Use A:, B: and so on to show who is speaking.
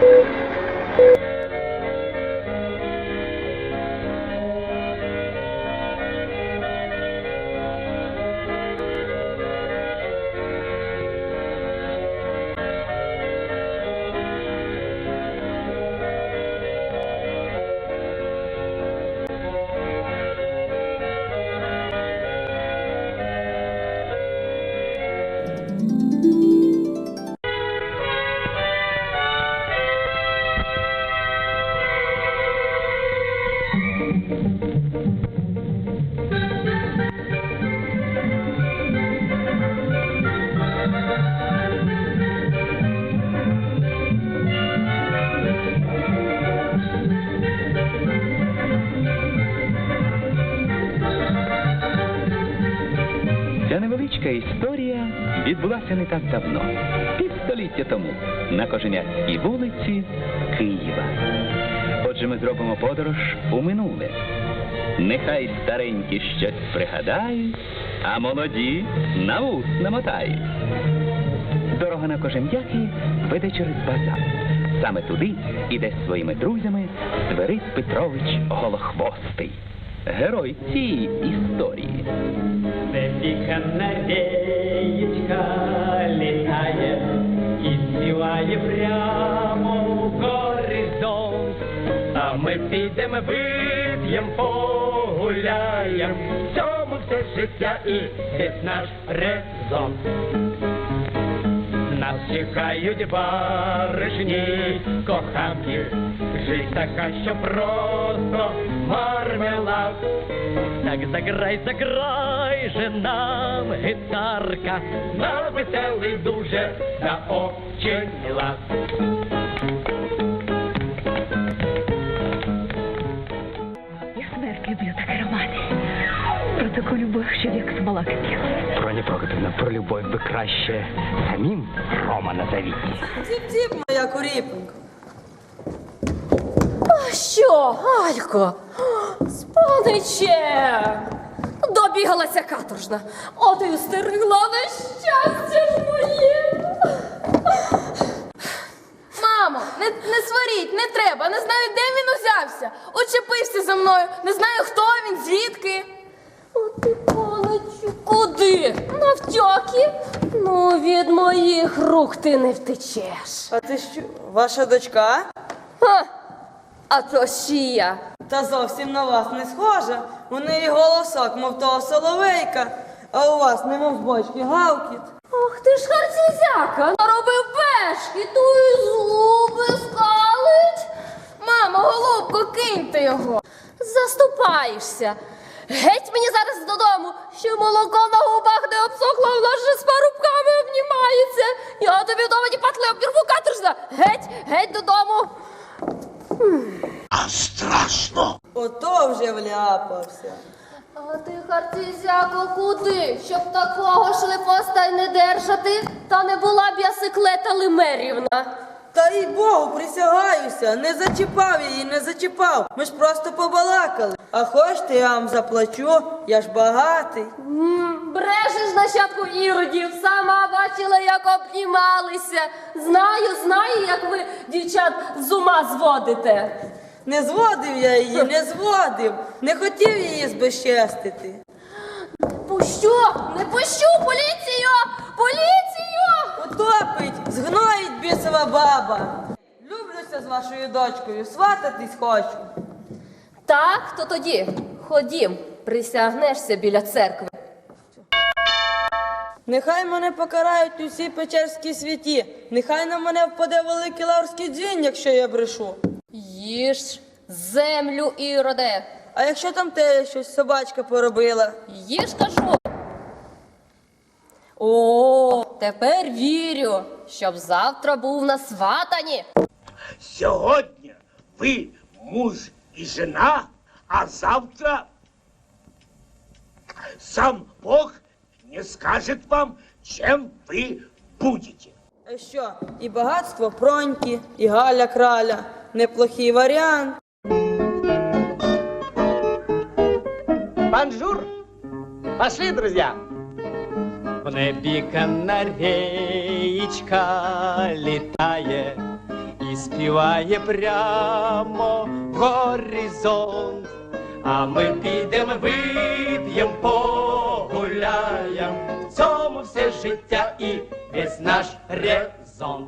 A: Thank you. Невеличка історія відбулася не так давно, півстоліття тому, на Коженятській вулиці Києва. Отже, ми зробимо подорож у минуле. Нехай старенькі щось пригадають, а молоді на вус намотають. Дорога на Кожем'яки веде через базар. Саме туди іде своїми друзями Свирид Петрович Голохвостий. Герой цієї історії.
B: Небі канареєчка літає і співає прямо в горизонт. А ми підемо, вип'єм, погуляєм, в цьому все життя і весь наш резон. Нас чекають баришні, коханки, жить така, що просто мармелад. Так заграй, заграй же нам гитарка, на веселий дуже та очень лад.
C: Що як смола кипіла.
D: Проня Прокопівна, про любов би краще самим Рома назовіть.
E: Тіп-тіп, моя куріпонька.
F: Що, Алько? Спаниче! Добігалася каторжна. От і стерегла на щастя ж моє.
G: Мамо, не, не сваріть, не треба. Не знаю, де він узявся. Очепився за мною. Не знаю, хто він, звідки.
F: От ти, паничу, куди? Навтьоки? Ну, від моїх рук ти не втечеш.
E: А ти що, ваша дочка?
F: Ха! А то шия.
E: Та зовсім на вас не схожа. У неї голосок, мов того соловейка, а у вас немов бочки гавкіт.
F: Ах ти ж харцізяка, наробив пешки, ту і зуби скалить.
G: Мамо, голубко, киньте його.
F: Заступаєшся. Геть мені зараз додому, що молоко на губах не обсохло, воно ж з парубками обнімається. Я тобі вдома ті патли обірву каторжна. Геть, геть додому. Страшно.
E: Ото вже вляпався.
F: А ти, харцізяко, куди? Щоб такого шлепоста й не держати, та не була б я секлета Лимерівна.
E: Та їй Богу, присягаюся, не зачіпав її, не зачіпав. Ми ж просто побалакали. А хочете, я вам заплачу, я ж багатий.
F: М, Брешеш нащадку іродів, сама бачила, як обнімалися. Знаю, знаю, як ви, дівчат, з ума зводите.
E: Не зводив я її, не зводив. Не хотів її збезчестити.
F: Пущу, не пущу, поліцію! Поліцію!
E: Утопить, згноїть бісова баба. Люблюся з вашою дочкою, свататись хочу.
F: Так, то тоді ходім, присягнешся біля церкви.
E: Нехай мене покарають усі печерські святі. Нехай на мене впаде великий лаврський дзвін, якщо я брешу.
F: Їж землю іроде.
E: А якщо там те щось собачка поробила?
F: Їж, кажу. О, тепер вірю, щоб завтра був на сватані.
H: Сьогодні ви муж і жена, а завтра сам Бог не скажет вам, чем вы будете.
E: А що, і багатство проньки, і Галя краля. Неплохий варіант.
D: Бонжур! Пошли, друзья!
B: В небі канареєчка літає і співає прямо в горизонт. А ми підемо, вип'єм, погуляєм, в цьому все життя і весь наш резон.